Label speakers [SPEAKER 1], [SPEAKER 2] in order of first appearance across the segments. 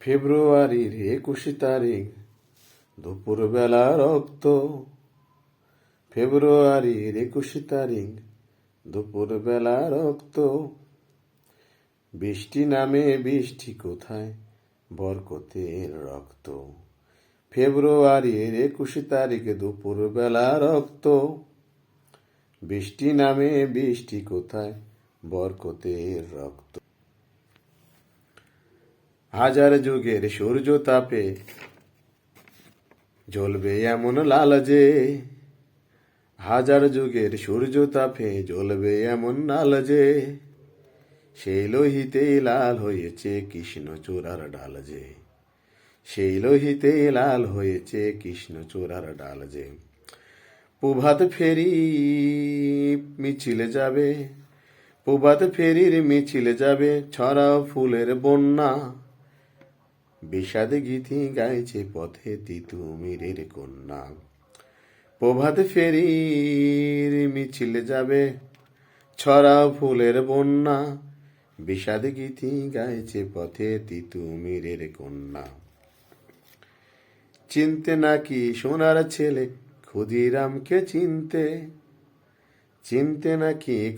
[SPEAKER 1] ফেব্রুয়ারির একুশে তারিখ দুপুরবেলা রক্ত। ফেব্রুয়ারির একুশে তারিখ দুপুরবেলা রক্ত। বৃষ্টি নামে, বৃষ্টি কোথায়? বরকতের রক্ত। ফেব্রুয়ারির একুশে তারিখ দুপুরবেলা রক্ত। বৃষ্টি নামে, বৃষ্টি কোথায়? বরকতের রক্ত। হাজার যুগের সূর্য তাপে জ্বলবে এমন লাল যে হাজার যুগের সূর্য তাপে জ্বলবে এমন লাল যে সেই লোহিতেই লাল হয়েছে কৃষ্ণ কৃষ্ণচূড়ার ডাল যে সেই লোহিতেই লাল হয়েছে কৃষ্ণ কৃষ্ণচূড়ার ডাল যে প্রভাত ফেরি মিছিলে যাবে, প্রভাত ফেরির মিছিলে যাবে ছড়াও ফুলের বন্যা। বিষাদ গীতি গাইছে পথে তিতু তিতুমিরের কন্যা। প্রভাত ফেরির মিছিলে যাবে, ছড়াও ফুলের বন্যা। বিষাদ গীতি গাইছে পথে তিতু তিতুমিরের কন্যা। চিনতে নাকি সোনার ছেলে ক্ষুদিরামকে চিনতে? চিনতে নাকি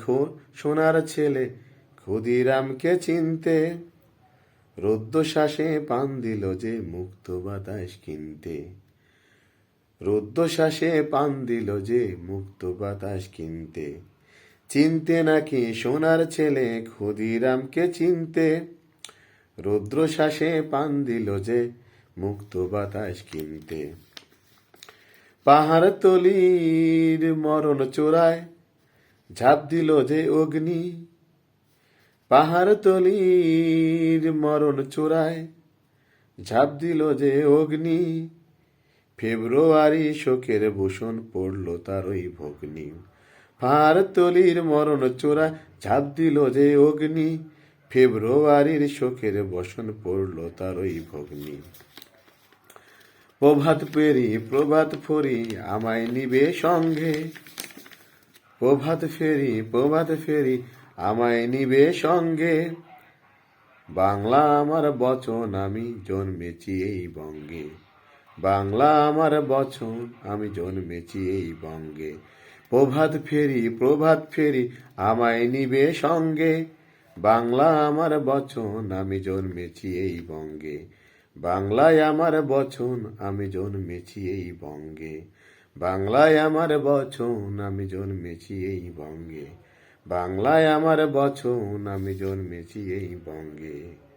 [SPEAKER 1] সোনার ছেলে ক্ষুদিরামকে চিনতে? রুদ্ধশ্বাসে পান দিল যে মুক্ত বাতাস কিনতে। রুদ্ধশ্বাসে পান দিল যে মুক্ত বাতাস কিনতে। চিনতে নাকি সোনার ছেলে ক্ষুদিরামকে চিনতে। রুদ্রশ্বাসে পান দিল যে মুক্ত বাতাস কিনতে। পাহাড় তলির মরণ চোরায় ঝাঁপ দিল যে অগ্নি। পাহাড় তলির মরণ চোরায় ঝাঁপ দিল যে অগ্নি। ফেব্রুয়ারি শোকের ভূষণ পড়ল ওই ভগ্নি। পাহাড় তলির মরণ চোরায় ঝাঁপ দিল যে অগ্নি। ফেব্রুয়ারির শোকের বসন পড়ল তার ওই ভগ্নি। প্রভাত পেরি প্রভাত ফরি, আমায় নিবে সঙ্গে। প্রভাত ফেরি প্রভাত ফেরি আমায় নিবে সঙ্গে। বাংলা আমার বচন, আমি জন্মেছি এই বঙ্গে। বাংলা আমার বচন, আমি জন্মেছি এই বঙ্গে। প্রভাত ফেরি প্রভাত ফেরি, আমায় নিবে সঙ্গে। বাংলা আমার বচন, আমি জন্মেছি এই বঙ্গে। বাংলায় আমার বচন, আমি জন্মেছি এই বঙ্গে। বাংলায় আমার বচন, আমি জন্মেছি এই বঙ্গে। বাংলায় আমার বচন আমি জন্মেছি এই বঙ্গে।